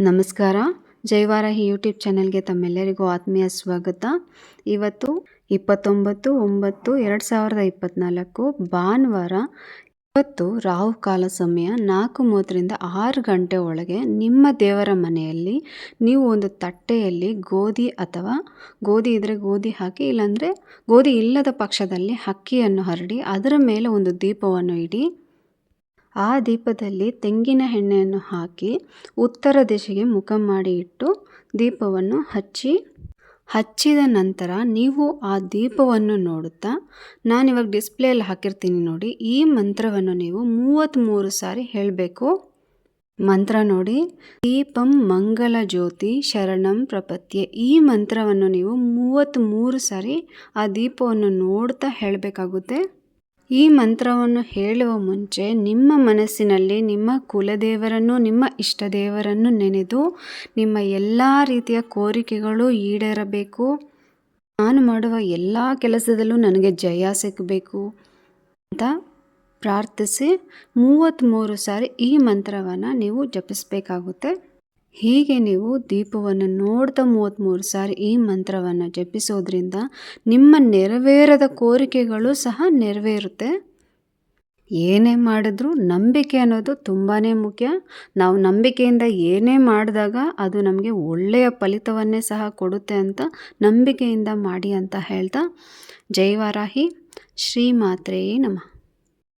ನಮಸ್ಕಾರ. ಜೈವಾರಾಹಿ ಯೂಟ್ಯೂಬ್ ಚಾನೆಲ್ಗೆ ತಮ್ಮೆಲ್ಲರಿಗೂ ಆತ್ಮೀಯ ಸ್ವಾಗತ. ಇವತ್ತು ಇಪ್ಪತ್ತೊಂಬತ್ತು ಒಂಬತ್ತು ಎರಡು ಸಾವಿರದ ಇಪ್ಪತ್ನಾಲ್ಕು ಭಾನುವಾರ ಇವತ್ತು ರಾಹುಕಾಲ ಸಮಯ ನಾಲ್ಕು ಮೂವತ್ತರಿಂದ ಆರು ಗಂಟೆ ಒಳಗೆ ನಿಮ್ಮ ದೇವರ ಮನೆಯಲ್ಲಿ ನೀವು ಒಂದು ತಟ್ಟೆಯಲ್ಲಿ ಗೋಧಿ ಅಥವಾ ಗೋಧಿ ಇದ್ದರೆ ಗೋಧಿ ಹಾಕಿ, ಇಲ್ಲಾಂದರೆ ಗೋಧಿ ಇಲ್ಲದ ಪಕ್ಷದಲ್ಲಿ ಅಕ್ಕಿಯನ್ನು ಹರಡಿ ಅದರ ಮೇಲೆ ಒಂದು ದೀಪವನ್ನು ಇಡಿ. ಆ ದೀಪದಲ್ಲಿ ತೆಂಗಿನ ಎಣ್ಣೆಯನ್ನು ಹಾಕಿ ಉತ್ತರ ದಿಶೆಗೆ ಮುಖ ಮಾಡಿ ಇಟ್ಟು ದೀಪವನ್ನು ಹಚ್ಚಿ, ಹಚ್ಚಿದ ನಂತರ ನೀವು ಆ ದೀಪವನ್ನು ನೋಡುತ್ತಾ, ನಾನಿವಾಗ ಡಿಸ್ಪ್ಲೇಯಲ್ಲಿ ಹಾಕಿರ್ತೀನಿ ನೋಡಿ, ಈ ಮಂತ್ರವನ್ನು ನೀವು ಮೂವತ್ತ್ಮೂರು ಸಾರಿ ಹೇಳಬೇಕು. ಮಂತ್ರ ನೋಡಿ, ದೀಪಂ ಮಂಗಲ ಜ್ಯೋತಿ ಶರಣಂ ಪ್ರಪತ್ಯೆ. ಈ ಮಂತ್ರವನ್ನು ನೀವು ಮೂವತ್ತ್ಮೂರು ಸಾರಿ ಆ ದೀಪವನ್ನು ನೋಡ್ತಾ ಹೇಳಬೇಕಾಗುತ್ತೆ. ಈ ಮಂತ್ರವನ್ನು ಹೇಳುವ ಮುಂಚೆ ನಿಮ್ಮ ಮನಸ್ಸಿನಲ್ಲಿ ನಿಮ್ಮ ಕುಲದೇವರನ್ನು, ನಿಮ್ಮ ಇಷ್ಟದೇವರನ್ನು ನೆನೆದು ನಿಮ್ಮ ಎಲ್ಲ ರೀತಿಯ ಕೋರಿಕೆಗಳು ಈಡೇರಬೇಕು. ನಾನು ಮಾಡುವ ಎಲ್ಲ ಕೆಲಸದಲ್ಲೂ ನನಗೆ ಜಯ ಸಿಗಬೇಕು ಅಂತ ಪ್ರಾರ್ಥಿಸಿ. ಮೂವತ್ತ್ಮೂರು ಸಾರಿ ಈ ಮಂತ್ರವನ್ನು ನೀವು ಜಪಿಸಬೇಕಾಗುತ್ತೆ. ಹೀಗೆ ನೀವು ದೀಪವನ್ನು ನೋಡ್ತಾ ಮೂವತ್ತ್ಮೂರು ಸಾರಿ ಈ ಮಂತ್ರವನ್ನು ಜಪಿಸೋದ್ರಿಂದ ನಿಮ್ಮ ನೆರವೇರದ ಕೋರಿಕೆಗಳು ಸಹ ನೆರವೇರುತ್ತೆ. ಏನೇ ಮಾಡಿದ್ರೂ ನಂಬಿಕೆ ಅನ್ನೋದು ತುಂಬಾ ಮುಖ್ಯ. ನಾವು ನಂಬಿಕೆಯಿಂದ ಏನೇ ಮಾಡಿದಾಗ ಅದು ನಮಗೆ ಒಳ್ಳೆಯ ಫಲಿತವನ್ನೇ ಸಹ ಕೊಡುತ್ತೆ ಅಂತ ನಂಬಿಕೆಯಿಂದ ಮಾಡಿ ಅಂತ ಹೇಳ್ತಾ. ಜೈವಾರಾಹಿ ಶ್ರೀ ಮಾತ್ರೆಯೇ ನಮಃ.